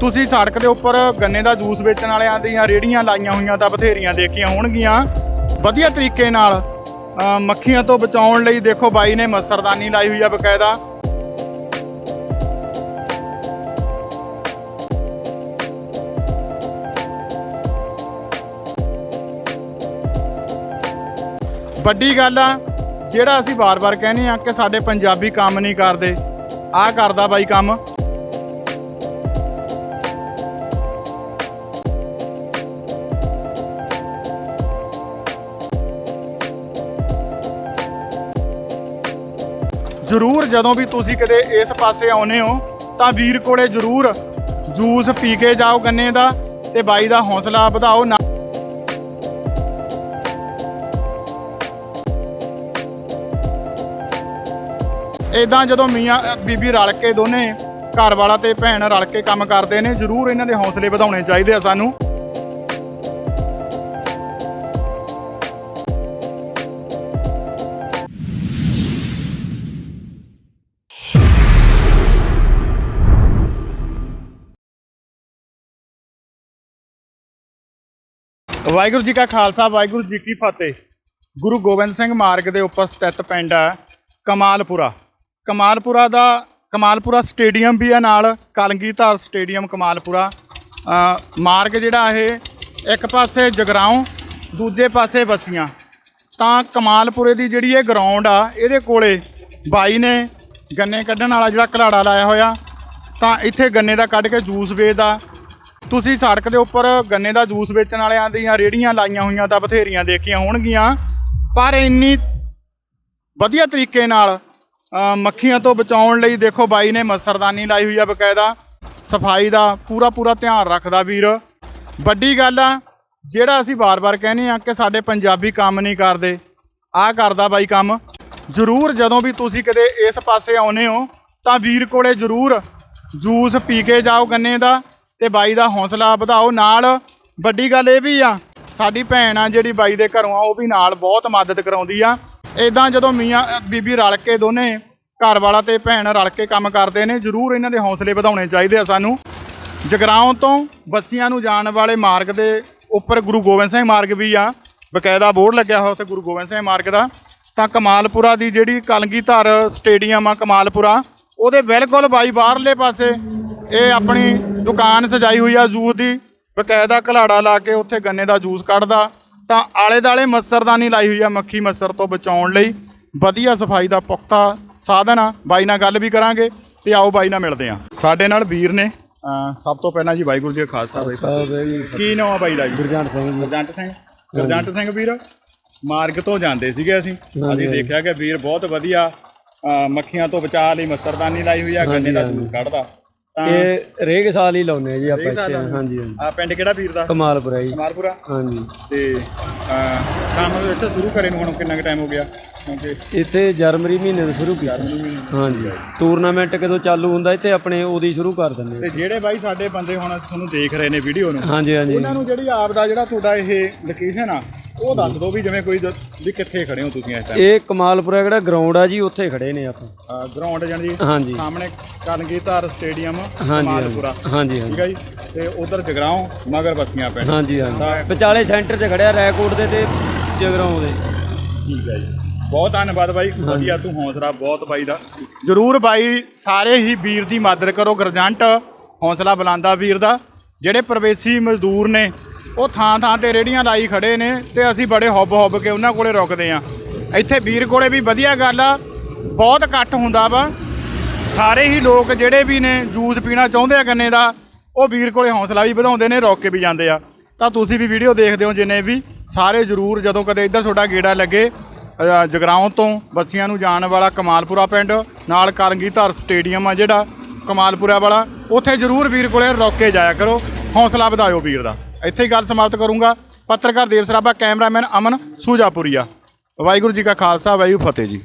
ਤੁਸੀਂ ਸੜਕ ਦੇ ਉੱਪਰ ਗੰਨੇ ਦਾ ਜੂਸ ਵੇਚਣ ਵਾਲਿਆਂ ਦੀਆਂ ਰੇੜੀਆਂ ਲਾਈਆਂ ਹੋਈਆਂ ਤਾਂ ਬਥੇਰੀਆਂ ਦੇਖੀਆਂ ਹੋਣਗੀਆਂ। ਵਧੀਆ ਤਰੀਕੇ ਨਾਲ ਮੱਖੀਆਂ ਤੋਂ ਬਚਾਉਣ ਲਈ ਦੇਖੋ ਬਾਈ ਨੇ ਮੱਛਰਦਾਨੀ ਲਾਈ ਹੋਈ ਆ ਬਕਾਇਦਾ। ਵੱਡੀ ਗੱਲ ਆ, ਜਿਹੜਾ ਅਸੀਂ ਵਾਰ-ਵਾਰ ਕਹਿੰਦੇ ਆ ਕਿ ਸਾਡੇ ਪੰਜਾਬੀ ਕੰਮ ਨਹੀਂ ਕਰਦੇ, ਆਹ ਕਰਦਾ ਬਾਈ ਕੰਮ। ਜ਼ਰੂਰ ਜਦੋਂ ਵੀ ਤੁਸੀਂ ਕਦੇ ਇਸ ਪਾਸੇ ਆਉਨੇ ਹੋ, ਤਾਂ ਵੀਰ ਕੋਲੇ ਜ਼ਰੂਰ ਜੂਸ ਪੀ ਕੇ ਜਾਓ ਗੰਨੇ ਦਾ ਤੇ ਬਾਈ ਦਾ ਹੌਸਲਾ ਵਧਾਓ। ਨਾ ਇਦਾਂ ਜਦੋਂ ਮੀਆਂ ਬੀਬੀ ਰਲ ਕੇ ਦੋਨੇ ਘਰ ਵਾਲਾ ਤੇ ਭੈਣ ਰਲ ਕੇ ਕੰਮ ਕਰਦੇ ਨੇ, ਜ਼ਰੂਰ ਇਹਨਾਂ ਦੇ ਹੌਸਲੇ ਵਧਾਉਣੇ ਚਾਹੀਦੇ ਆ ਸਾਨੂੰ। ਵਾਹਿਗੁਰੂ ਜੀ ਕਾ ਖਾਲਸਾ, ਵਾਹਿਗੁਰੂ ਜੀ ਕੀ ਫਤਿਹ। ਗੁਰੂ ਗੋਬਿੰਦ ਸਿੰਘ ਮਾਰਗ ਦੇ ਉੱਪਰ ਸਥਿਤ ਪਿੰਡ ਹੈ ਕਮਾਲਪੁਰਾ। ਕਮਾਲਪੁਰਾ ਦਾ, ਕਮਾਲਪੁਰਾ ਸਟੇਡੀਅਮ ਵੀ ਹੈ ਨਾਲ, ਕਲਗੀਧਰ ਸਟੇਡੀਅਮ ਕਮਾਲਪੁਰਾ। ਮਾਰਗ ਜਿਹੜਾ ਇਹ, ਇੱਕ ਪਾਸੇ ਜਗਰਾਉਂ, ਦੂਜੇ ਪਾਸੇ ਬਸੀਆਂ ਤਾਂ ਕਮਾਲਪੁਰੇ ਦੀ ਜਿਹੜੀ ਇਹ ਗਰਾਊਂਡ ਆ, ਇਹਦੇ ਕੋਲੇ ਬਾਈ ਨੇ ਗੰਨੇ ਕੱਢਣ ਵਾਲਾ ਜਿਹੜਾ ਘਲਾੜਾ ਲਾਇਆ ਹੋਇਆ। ਤਾਂ ਇੱਥੇ ਗੰਨੇ ਦਾ ਕੱਢ ਕੇ ਜੂਸ ਵੇਚਦਾ। ਤੁਸੀਂ ਸੜਕ ਦੇ ਉੱਪਰ ਗੰਨੇ ਦਾ ਜੂਸ ਵੇਚਣ ਵਾਲਿਆਂ ਦੀਆਂ ਰੇੜੀਆਂ ਲਾਈਆਂ ਹੋਈਆਂ ਤਾਂ ਬਥੇਰੀਆਂ ਦੇਖੀਆਂ ਹੋਣਗੀਆਂ। ਪਰ ਇੰਨੀ ਵਧੀਆ ਤਰੀਕੇ ਨਾਲ ਮੱਖੀਆਂ ਤੋਂ ਬਚਾਉਣ ਲਈ ਦੇਖੋ ਬਾਈ ਨੇ ਮੱਛਰਦਾਨੀ ਲਾਈ ਹੋਈ ਆ ਬਕਾਇਦਾ। ਸਫ਼ਾਈ ਦਾ ਪੂਰਾ ਪੂਰਾ ਧਿਆਨ ਰੱਖਦਾ ਵੀਰ। ਵੱਡੀ ਗੱਲ ਆ, ਜਿਹੜਾ ਅਸੀਂ ਵਾਰ-ਵਾਰ ਕਹਿੰਦੇ ਆ ਕਿ ਸਾਡੇ ਪੰਜਾਬੀ ਕੰਮ ਨਹੀਂ ਕਰਦੇ, ਆਹ ਕਰਦਾ ਬਾਈ ਕੰਮ। ਜ਼ਰੂਰ ਜਦੋਂ ਵੀ ਤੁਸੀਂ ਕਦੇ ਇਸ ਪਾਸੇ ਆਉਨੇ ਹੋ ਤਾਂ ਵੀਰ ਕੋਲੇ ਜ਼ਰੂਰ ਜੂਸ ਪੀ ਕੇ ਜਾਓ ਗੰਨੇ ਦਾ। ਤੇ ਬਾਈ ਦਾ ਹੌਸਲਾ ਵਧਾਓ। ਨਾਲ ਵੱਡੀ ਗੱਲ ਇਹ ਵੀ ਆ, ਸਾਡੀ ਭੈਣ ਆ ਜਿਹੜੀ ਬਾਈ ਦੇ ਘਰੋਂ ਆ, ਉਹ ਵੀ ਨਾਲ ਬਹੁਤ ਮਦਦ ਕਰਾਉਂਦੀ ਆ। ਇਦਾਂ ਜਦੋਂ ਮੀਆਂ ਬੀਬੀ ਰਲ ਕੇ ਦੋਨੇ ਘਰ ਵਾਲਾ ਤੇ ਭੈਣ ਰਲ ਕੇ ਕੰਮ ਕਰਦੇ ਨੇ, ਜ਼ਰੂਰ ਇਹਨਾਂ ਦੇ ਹੌਸਲੇ ਵਧਾਉਣੇ ਚਾਹੀਦੇ ਆ ਸਾਨੂੰ। ਜਗਰਾਉਂ ਤੋਂ ਬੱਸੀਆਂ ਨੂੰ ਜਾਣ ਵਾਲੇ ਮਾਰਗ ਦੇ ਉੱਪਰ ਗੁਰੂ ਗੋਬਿੰਦ ਸਿੰਘ ਮਾਰਗ ਵੀ ਆ। ਬਕਾਇਦਾ ਬੋਰਡ ਲੱਗਿਆ ਹੋਇਆ ਉੱਥੇ ਗੁਰੂ ਗੋਬਿੰਦ ਸਿੰਘ ਮਾਰਗ ਦਾ। ਤਾਂ ਕਮਾਲਪੁਰਾ ਦੀ ਜਿਹੜੀ ਕਲਗੀਧਰ ਸਟੇਡੀਅਮ ਆ ਕਮਾਲਪੁਰਾ, ਉਹਦੇ ਬਿਲਕੁਲ ਬਾਈ ਬਾਹਰਲੇ ਪਾਸੇ ਇਹ ਆਪਣੀ ਦੁਕਾਨ ਸਜਾਈ ਹੋਈ ਆ ਜੂਸ ਦੀ। ਬਕਾਇਦਾ ਘਲਾੜਾ ਲਾ ਕੇ ਉੱਥੇ ਗੰਨੇ ਦਾ ਜੂਸ ਕੱਢਦਾ। ਤਾਂ ਆਲੇ ਦਾਲੇ ਮੱਛਰਦਾਨੀ ਲਾਈ ਹੋਈ ਆ ਮੱਖੀ ਮੱਛਰ ਤੋਂ ਬਚਾਉਣ ਲਈ। ਵਧੀਆ ਸਫ਼ਾਈ ਦਾ ਪੁਖਤਾ ਸਾਧਨ ਆ। ਬਾਈ ਨਾਲ ਗੱਲ ਵੀ ਕਰਾਂਗੇ ਤੇ ਆਓ ਬਾਈ ਨਾਲ ਮਿਲਦੇ ਆ। ਸਾਡੇ ਨਾਲ ਵੀਰ ਨੇ। ਅਹ ਸਭ ਤੋਂ ਪਹਿਲਾਂ ਜੀ ਵਾਹਿਗੁਰੂ ਜੀ ਕਾ ਖਾਲਸਾ ਬਾਈ ਸਾਹਿਬ ਹੈ ਜੀ ਕੀ ਨਾਮ ਆ ਬਾਈ ਦਾ ਜੀ? ਗੁਰਜੰਟ ਸਿੰਘ ਜੀ। ਗੁਰਜੰਟ ਸਿੰਘ। ਗੁਰਜੰਟ ਸਿੰਘ ਵੀਰ ਮਾਰਗ ਤੋਂ ਜਾਂਦੇ ਸੀਗੇ ਅਸੀਂ। ਅਸੀਂ ਦੇਖਿਆ ਕਿ ਵੀਰ ਬਹੁਤ ਵਧੀਆ ਅਹ ਮੱਖੀਆਂ ਤੋਂ ਬਚਾ ਲਈ ਮੱਛਰਦਾਨੀ ਲਾਈ ਹੋਈ ਆ ਗੰਨੇ ਦਾ ਜੂਸ ਕੱਢਦਾ। ਇਹ ਰੇਗ ਸਾਲ ਹੀ ਲਾਉਨੇ ਆ ਜੀ ਆਪਾਂ ਇੱਥੇ? ਹਾਂਜੀ ਹਾਂਜੀ। ਆ ਪਿੰਡ ਕਿਹੜਾ ਵੀਰ ਦਾ? ਕਮਾਲਪੁਰਾ ਜੀ। ਮਾਰਪੁਰਾ ਹਾਂਜੀ। ਤੇ ਕੰਮ ਇੱਥੇ ਸ਼ੁਰੂ ਕਰੇ ਨੂੰ ਹੁਣ ਕਿੰਨਾ ਕੁ ਟਾਈਮ ਹੋ ਗਿਆ? ਕਿਉਂਕਿ ਇੱਥੇ ਜਰਮਨੀ ਮਹੀਨੇ ਤੋਂ ਸ਼ੁਰੂ ਕੀਤਾ। ਹਾਂਜੀ। ਟੂਰਨਾਮੈਂਟ ਕਦੋਂ ਚਾਲੂ ਹੁੰਦਾ ਇੱਥੇ ਆਪਣੇ ਉਹਦੀ ਸ਼ੁਰੂ ਕਰ ਦਿੰਦੇ। ਤੇ ਜਿਹੜੇ ਬਾਈ ਸਾਡੇ ਬੰਦੇ ਹੁਣ ਤੁਹਾਨੂੰ ਦੇਖ ਰਹੇ ਨੇ ਵੀਡੀਓ ਨੂੰ ਹਾਂਜੀ ਹਾਂਜੀ। ਉਹਨਾਂ ਨੂੰ ਜਿਹੜੀ ਆਪ ਦਾ ਜਿਹੜਾ ਤੁਹਾਡਾ ਇਹ ਲੋਕੇਸ਼ਨ ਆ ਉਹ ਦੱਸ ਦਿਓ ਵੀ ਜਿਵੇਂ ਕੋਈ ਦ- ਵੀ ਕਿੱਥੇ ਖੜੇ ਹੋ ਤੁਸੀਂ ਇਸ ਟਾਈਮ ਇਹ ਕਮਾਲਪੁਰਾ ਜਿਹੜਾ ਗਰਾਊਂਡ ਆ ਜੀ ਉੱਥੇ ਖੜੇ ਨੇ ਆਪਾਂ। ਗਰਾਊਂਡ ਜਾਨ ਜੀ ਹਾਂਜੀ। ਸਾਹਮਣੇ ਕਲਗੀਧਰ ਸਟੇਡੀਅਮ ਹਾਂਜੀ ਮਾਲਪੁਰਾ ਹਾਂਜੀ ਹਾਂਜੀ। ਠੀਕ ਹੈ ਜੀ? ਤੇ ਉਧਰ ਜਗਰਾਉਂ ਮਗਰ ਬਸੀਆਂ ਪਿੰਡ। ਹਾਂਜੀ ਹਾਂਜੀ। ਵਿਚਾਲੇ ਸੈਂਟਰ 'ਚ ਖੜਿਆ ਰੈਕੋਰਡ ਦੇ ਤੇ ਜਗਰਾਉਂ ਦੇ। ਠੀਕ ਹੈ ਜੀ। ਬਹੁਤ ਧੰਨਵਾਦ ਬਾਈ ਵਧੀਆ ਤੂੰ ਹੌਸਲਾ ਬਹੁਤ ਬਾਈ ਦਾ। ਜਰੂਰ ਬਾਈ ਸਾਰੇ ਹੀ ਵੀਰ ਦੀ ਮਦਦ ਕਰੋ ਗਰਜੰਟ ਹੌਸਲਾ ਬੁਲੰਦਾ ਵੀਰ ਦਾ। ਜਿਹੜੇ ਪ੍ਰਵੇਸੀ ਮਜ਼ਦੂਰ ਨੇ ਉਹ ਥਾਂ ਥਾਂ ਤੇ ਰੇੜੀਆਂ ਲਾਈ ਖੜੇ ਨੇ ਤੇ ਅਸੀਂ ਬੜੇ ਹੁੱਬ ਹੁੱਬ ਕੇ ਉਹਨਾਂ ਕੋਲੇ ਰੁਕਦੇ ਆ ਇੱਥੇ ਵੀਰ ਕੋਲੇ ਵੀ ਵਧੀਆ ਗੱਲ ਆ ਬਹੁਤ ਇਕੱਠ ਹੁੰਦਾ ਵਾ। ਸਾਰੇ ਹੀ ਲੋਕ ਜਿਹੜੇ ਵੀ ਨੇ ਜੂਸ ਪੀਣਾ ਚਾਹੁੰਦੇ ਆ ਗੰਨੇ ਦਾ ਉਹ ਵੀਰ ਕੋਲੇ ਹੌਸਲਾ ਵੀ ਵਧਾਉਂਦੇ ਨੇ ਰੋਕ ਕੇ ਵੀ ਜਾਂਦੇ ਆ। ਤਾਂ ਤੁਸੀਂ ਵੀ ਵੀਡੀਓ ਦੇਖਦੇ ਹੋ ਜਿੰਨੇ ਵੀ ਸਾਰੇ ਜਰੂਰ ਜਦੋਂ ਕਦੇ ਇੱਧਰ ਤੁਹਾਡਾ ਗੇੜਾ ਲੱਗੇ ਅ, ਜਗਰਾਉਂ ਤੋਂ ਬੱਸੀਆਂ ਨੂੰ ਜਾਣ ਵਾਲਾ ਕਮਾਲਪੁਰਾ ਪਿੰਡ ਨਾਲ ਕਰੰਗੀਧਰ ਸਟੇਡੀਅਮ ਆ ਜਿਹੜਾ ਕਮਾਲਪੁਰਾ ਵਾਲਾ ਉੱਥੇ ਜਰੂਰ ਵੀਰ ਕੋਲੇ ਰੋਕ ਕੇ ਜਾਇਆ ਕਰੋ ਹੌਸਲਾ ਵਧਾਇਓ ਵੀਰ ਦਾ। ਇੱਥੇ ਹੀ ਗੱਲ ਸਮਾਪਤ ਕਰੂੰਗਾ। ਪੱਤਰਕਾਰ ਦੇਵ ਸਰਾਭਾ, ਕੈਮਰਾਮੈਨ ਅਮਨ ਸੂਜਾਪੁਰੀਆ। ਵਾਹਿਗੁਰੂ ਜੀ ਕਾ ਖਾਲਸਾ, ਵਾਹਿਗੁਰੂ ਫਤਿਹ ਜੀ।